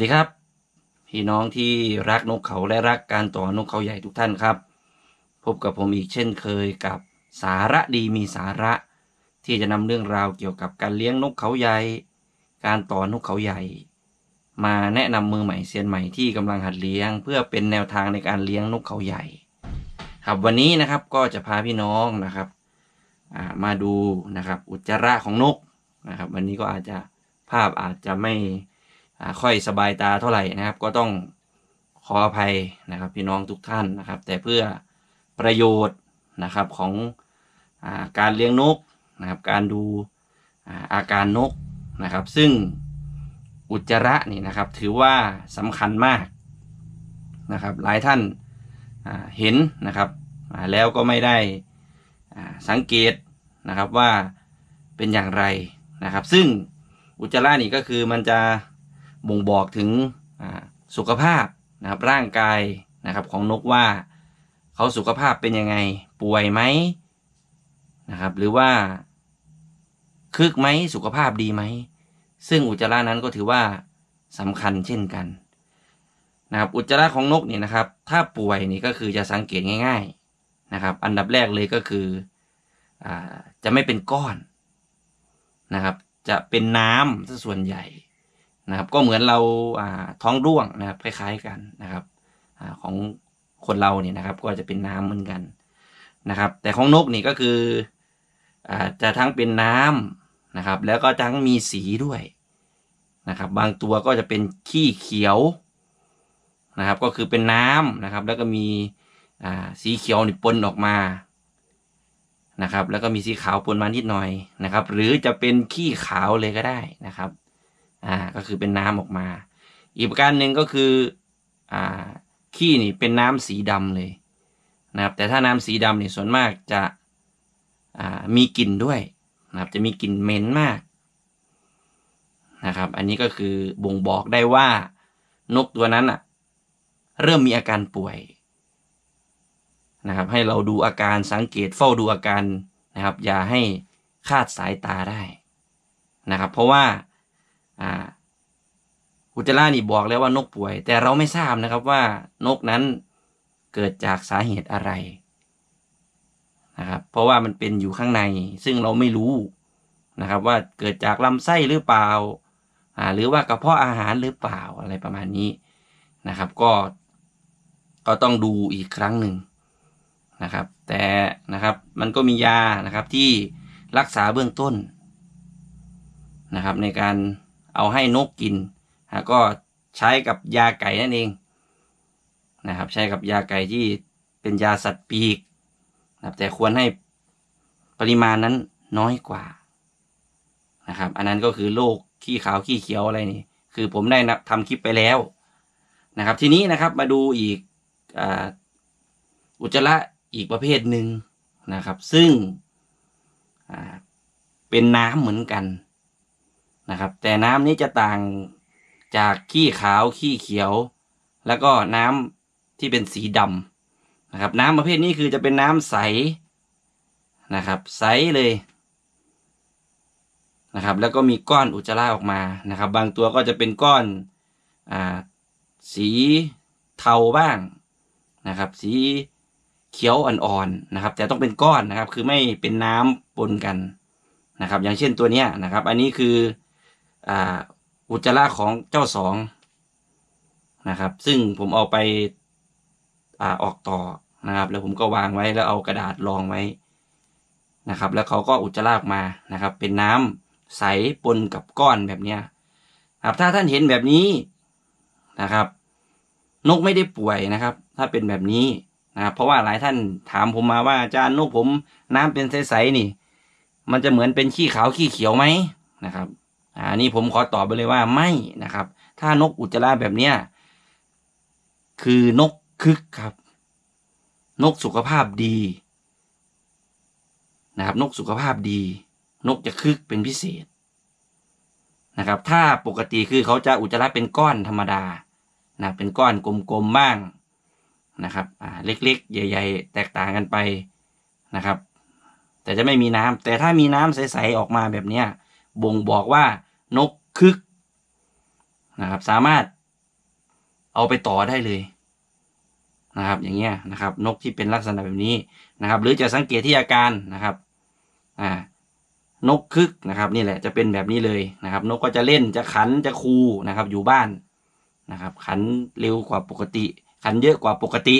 วัสดีครับ พี่น้องที่รักนกเขาและรักการต่อนกเขาใหญ่ทุกท่านครับ พบกับผมอีกเช่นเคยกับสาระดีมีสาระ ที่จะนำเรื่องราวเกี่ยวกับการเลี้ยงนกเขาใหญ่ การต่อนกเขาใหญ่ มาแนะนำมือใหม่เซียนใหม่ที่กำลังหัดเลี้ยง เพื่อเป็นแนวทางในการเลี้ยงนกเขาใหญ่ ครับวันนี้นะครับก็จะพาพี่น้องนะครับมาดูนะครับอุจจาระของนกนะครับ วันนี้ก็อาจจะภาพอาจจะไม่ ค่อยสบายตาเท่าไหร่นะครับ ก็ต้องขออภัยนะครับพี่น้องทุกท่านนะครับ แต่เพื่อประโยชน์นะครับของอการเลี้ยงนกนะครับ การดูอาการนกนะครับ ซึ่งอุจจาระนี่นะครับ ถือว่าสำคัญมากนะครับ หลายท่านาเห็นนะครับแล้วก็ไม่ได้สังเกตนะครับว่าเป็นอย่างไรนะครับ ซึ่งอุจจาระนี่ก็คือมันจะ บ่งบอกถึงสุขภาพนะครับร่างกายนะครับของนกว่าเขาสุขภาพเป็นยังไงป่วยไหมนะครับหรือว่าคึกไหมสุขภาพดีไหม ซึ่งอุจจาระนั้นก็ถือว่าสำคัญเช่นกันนะครับอุจจาระของนกเนี่ยนะครับ ถ้าป่วยนี่ก็คือจะสังเกตง่าย ๆนะครับ อันดับแรกเลยก็คืออจะไม่เป็นก้อนนะครับ จะเป็นน้ำซะส่วนใหญ่ นะครับ ก็เหมือนเราท้องร่วงนะครับคล้ายๆกันนะครับอของคนเราเนี่ยนะครับ ก็จะเป็นน้ำเหมือนกันนะครับ แต่ของนกนี่ก็คืออจะทั้งเป็นน้ำนะครับ แล้วก็ทั้งมีสีด้วยนะครับ บางตัวก็จะเป็นขี้เขียวนะครับ ก็คือเป็นน้ำนะครับ แล้วก็มีสีเขียวนี่ปนออกมานะครับ แล้วก็มีสีขาวปนมานิดหน่อยนะครับ หรือจะเป็นขี้ขาวเลยก็ได้นะครับ อ่าก็คือเป็นน้ำออกมา อีกประการหนึ่งก็คืออ่าขี้นี่เป็นน้ำสีดำเลยนะครับแต่ถ้าน้ำสีดำเนี่ยส่วนมากจะอ่ามีกลิ่นด้วยนะครับจะมีกลิ่นเหม็นมากนะครับ อันนี้ก็คือบ่งบอกได้ว่านกตัวนั้นอะ เริ่มมีอาการป่วยนะครับ ให้เราดูอาการสังเกตเฝ้าดูอาการนะครับ อย่าให้คาดสายตาได้นะครับ เพราะว่า อ่าอุจจาระนี่บอกแล้วว่านกป่วย แต่เราไม่ทราบนะครับว่านกนั้นเกิดจากสาเหตุอะไรนะครับ เพราะว่ามันเป็นอยู่ข้างใน ซึ่งเราไม่รู้นะครับ ว่าเกิดจากลำไส้หรือเปล่าอ่า หรือว่ากระเพาะอาหารหรือเปล่าอะไรประมาณนี้นะครับ ก็ก็ต้องดูอีกครั้งหนึ่งนะครับ แต่นะครับมันก็มียานะครับที่รักษาเบื้องต้นนะครับในการ เอาให้นกกินนะก็ใช้กับยาไก่นั่นเองนะครับ ใช้กับยาไก่ที่เป็นยาสัตว์ปีกนะครับแต่ควรให้ปริมาณนั้นน้อยกว่านะครับ อันนั้นก็คือโรคขี้ขาวขี้เขียวอะไรนี่คือผมได้นะทำคลิปไปแล้วนะครับ ทีนี้นะครับมาดูอีกออุจจาระอีกประเภทหนึ่งนะครับ ซึ่งเป็นน้ำเหมือนกัน นะครับ แต่น้ำนี้จะต่างจากขี้ขาวขี้เขียว แล้วก็น้ำที่เป็นสีดำนะครับ น้ำประเภทนี้คือจะเป็นน้ำใสนะครับ ใสเลยนะครับ แล้วก็มีก้อนอุจจาระออกมานะครับ บางตัวก็จะเป็นก้อนอ่าสีเทาบ้างนะครับ สีเขียวอ่อนๆนะครับ แต่ต้องเป็นก้อนนะครับ คือไม่เป็นน้ำปนกันนะครับ อย่างเช่นตัวเนี้ยนะครับ อันนี้คือ อุจจาระของเจ้าสองนะครับ ซึ่งผมเอาไปอาออกต่อนะครับ แล้วผมก็วางไว้แล้วเอากระดาษรองไว้นะครับ แล้วเขาก็อุจจาระออกมานะครับ เป็นน้ำใสปนกับก้อนแบบเนี้ยครับถ้าท่านเห็นแบบนี้นะครับ นกไม่ได้ป่วยนะครับ ถ้าเป็นแบบนี้นะครับเพราะว่าหลายท่านถามผมมาว่าอาจารย์นกผมน้ำเป็นใสๆนี่ มันจะเหมือนเป็นขี้ขาวขี้เขียวไหมนะครับ อันนี้ผมขอตอบไปเลยว่าไม่นะครับ ถ้านกอุจจาระแบบเนี้ยคือนกคึกครับ นกสุขภาพดีนะครับ นกสุขภาพดี นกจะคึกเป็นพิเศษนะครับ ถ้าปกติคือเขาจะอุจจาระเป็นก้อนธรรมดานะเป็นก้อนกลมๆบ้างนะครับอ่าเล็กๆ ใหญ่ ๆ แตกต่างกันไปนะครับ แต่จะไม่มีน้ำแต่ถ้ามีน้ำใสๆออกมาแบบเนี้ยบ่งบอกว่า นกคึกนะครับ สามารถเอาไปต่อได้เลยนะครับ อย่างเงี้ยนะครับ นกที่เป็นลักษณะแบบนี้นะครับ หรือจะสังเกตที่อาการนะครับ อ่านกคึกนะครับ นี่แหละจะเป็นแบบนี้เลยนะครับ นกก็จะเล่นจะขันจะคูนะครับ อยู่บ้านนะครับ ขันเร็วกว่าปกติ ขันเยอะกว่าปกติ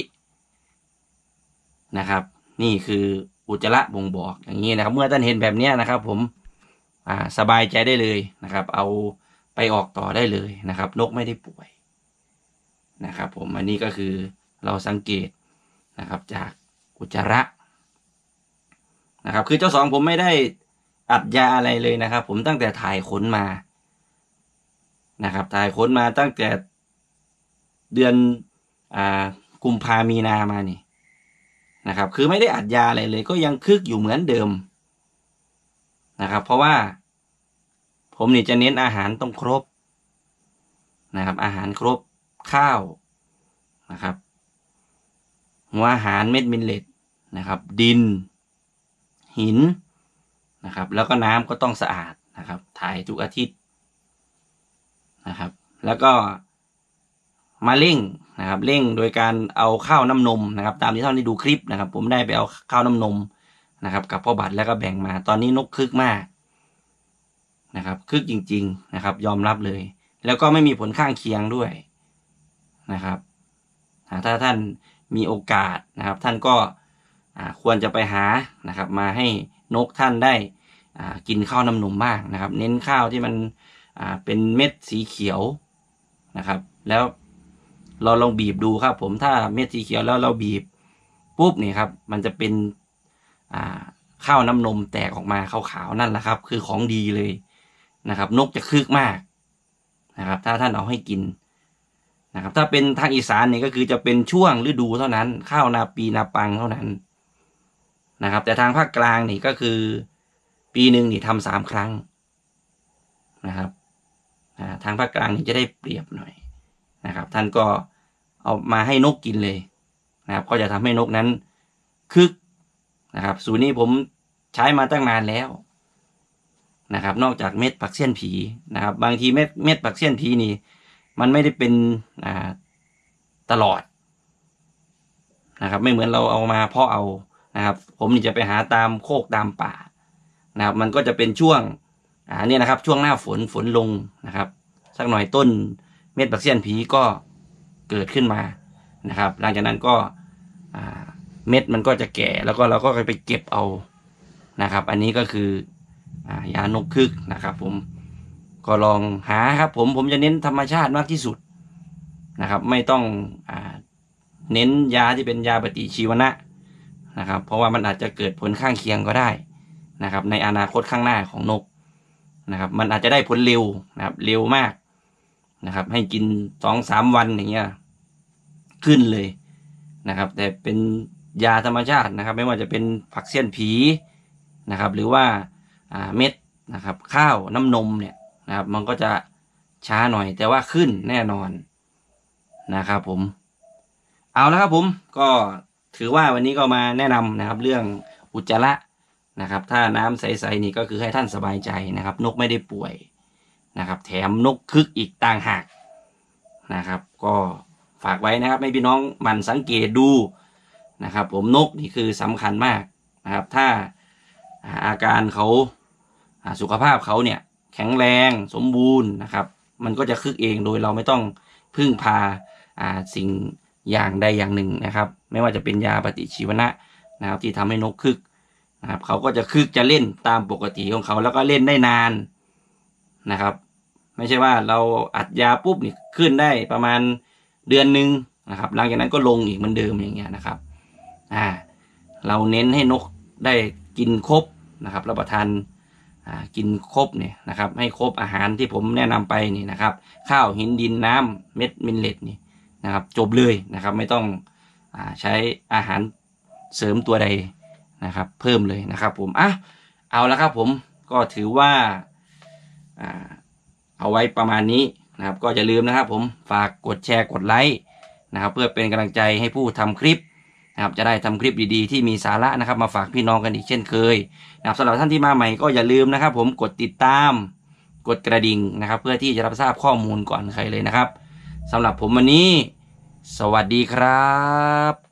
นะครับ นี่คืออุจจาระบ่งบอกอย่างนี้นะครับ เมื่อท่านเห็นแบบเนี้ยนะครับ ผม อ่าสบายใจได้เลยนะครับ เอาไปออกต่อได้เลยนะครับ นกไม่ได้ป่วยนะครับ ผมอันนี้ก็คือเราสังเกตนะครับจากอุจจาระนะครับ คือเจ้าสองผมไม่ได้อัดยาอะไรเลยนะครับ ผมตั้งแต่ถ่ายขนมานะครับ ถ่ายขนมาตั้งแต่เดือนอ่ากุมภามีนามานี่นะครับ คือไม่ได้อัดยาอะไรเลย ก็ยังคึกอยู่เหมือนเดิมนะครับ เพราะว่า ผมนี่จะเน้นอาหารต้องครบนะครับ อาหารครบข้าวนะครับหัวอาหารเม็ดมิลเลตนะครับ ดิน หินนะครับ แล้วก็น้ำก็ต้องสะอาดนะครับ ถ่ายทุกอาทิตย์นะครับ แล้วก็มาเร่งนะครับเร่งโดยการเอาข้าวน้ำนมนะครับ ตามที่ท่านได้ดูคลิปนะครับ ผมได้ไปเอาข้าวน้ำนมนะครับ กับพ่อบัตรแล้วก็แบ่งมา ตอนนี้นกคึกมาก นะครับคึกจริง ๆนะครับ ยอมรับเลย แล้วก็ไม่มีผลข้างเคียงด้วยนะครับถ้าท่านมีโอกาสนะครับ ท่านก็ควรจะไปหานะครับ มาให้นกท่านได้กินข้าวน้ำนมบ้างนะครับ เน้นข้าวที่มันเป็นเม็ดสีเขียวนะครับ แล้วเราลองบีบดูครับ ผมถ้าเม็ดสีเขียวแล้วเราบีบปุ๊บนี่ครับ มันจะเป็นข้าวน้ำนมแตกออกมาขาวๆนั่นแหละครับ คือของดีเลย นะครับ นกจะคึกมากนะครับ ถ้าท่านเอาให้กินนะครับ ถ้าเป็นทางอีสานเนี่ยก็คือจะเป็นช่วงฤดูเท่านั้น ข้าวนาปีนาปังเท่านั้นนะครับ แต่ทางภาคกลางนี่ก็คือ ปีหนึ่งนี่ทำสามครั้งนะครับทางภาคกลางนี่จะได้เปรียบหน่อยนะครับ ท่านก็เอามาให้นกกินเลยนะครับ ก็จะทำให้นกนั้นคึกนะครับ สูตรนี้ผมใช้มาตั้งนานแล้ว นะครับ นอกจากเม็ดผักเสี้ยนผีนะครับ บางทีเม็ดเม็ดผักเสี้ยนผีนี่ มันไม่ได้เป็นอ่าตลอดนะครับ ไม่เหมือนเราเอามาเพาะเอานะครับ ผมนี่จะไปหาตามโคกตามป่านะครับ มันก็จะเป็นช่วงอ่าเนี่ยนะครับ ช่วงหน้าฝนฝนลงนะครับ สักหน่อยต้นเม็ดบักเซียนผีก็เกิดขึ้นมานะครับ หลังจากนั้นก็เม็ดมันก็จะแก่แล้วก็เราก็ไปเก็บเอานะครับ อันนี้ก็คือ ยานกคึกนะครับ ผมก็ลองหาครับ ผมผมจะเน้นธรรมชาติมากที่สุดนะครับ ไม่ต้องอเน้นยาที่เป็นยาปฏิชีวนะนะครับ เพราะว่ามันอาจจะเกิดผลข้างเคียงก็ได้นะครับ ในอนาคตข้างหน้าของนกนะครับ มันอาจจะได้ผลเร็วนะครับ เร็วมากนะครับ ให้กินสองสามวันอย่างเงี้ยขึ้นเลยนะครับ แต่เป็นยาธรรมชาตินะครับ ไม่ว่าจะเป็นผักเสี้ยนผีนะครับ หรือว่า เม็ดนะครับ ข้าวน้ำนมเนี่ยนะครับ มันก็จะช้าหน่อย แต่ว่าขึ้นแน่นอนนะครับผม เอาแล้วครับผมก็ถือว่าวันนี้ก็มาแนะนำนะครับ เรื่องอุจจาระนะครับ ถ้าน้ำใสๆนี่ก็คือให้ท่านสบายใจนะครับ นกไม่ได้ป่วยนะครับ แถมนกคึกอีกต่างหากนะครับ ก็ฝากไว้นะครับให้พี่น้องมันสังเกตดูนะครับ ผมนกนี่คือสำคัญมากนะครับ ถ้าอาการเขา สุขภาพเขาเนี่ยแข็งแรงสมบูรณ์นะครับ มันก็จะคึกเองโดยเราไม่ต้องพึ่งพาอ่าสิ่งอย่างใดอย่างหนึ่งนะครับ ไม่ว่าจะเป็นยาปฏิชีวนะนะครับที่ทำให้นกคึกนะครับเขาก็จะคึกจะเล่นตามปกติของเขาแล้วก็เล่นได้นานนะครับ ไม่ใช่ว่าเราอัดยาปุ๊บนี่ขึ้นได้ประมาณเดือนหนึ่งนะครับ หลังจากนั้นก็ลงอีกเหมือนเดิมอย่างเงี้ยนะครับอ่าเราเน้นให้นกได้กินครบนะครับรับประทาน กินครบเนี่ยนะครับให้ครบอาหารที่ผมแนะนำไปนี่นะครับ ข้าวหินดินน้ำเม็ดมิลเลตนี่นะครับ จบเลยนะครับไม่ต้องอใช้อาหารเสริมตัวใดนะครับ เพิ่มเลยนะครับผมอะเอาละครับผมก็ถือว่าเอาไว้ประมาณนี้นะครับ ก็อย่าลืมนะครับผมฝากกดแชร์กดไลค์นะครับ เพื่อเป็นกำลังใจให้ผู้ทำคลิป นะครับจะได้ทำคลิปดีๆที่มีสาระนะครับ มาฝากพี่น้องกันอีกเช่นเคยนะครับสำหรับท่านที่มาใหม่ก็อย่าลืมนะครับ ผมกดติดตาม กดกระดิ่งนะครับ เพื่อที่จะรับทราบข้อมูลก่อนใครเลยนะครับสำหรับผมวันนี้ สวัสดีครับ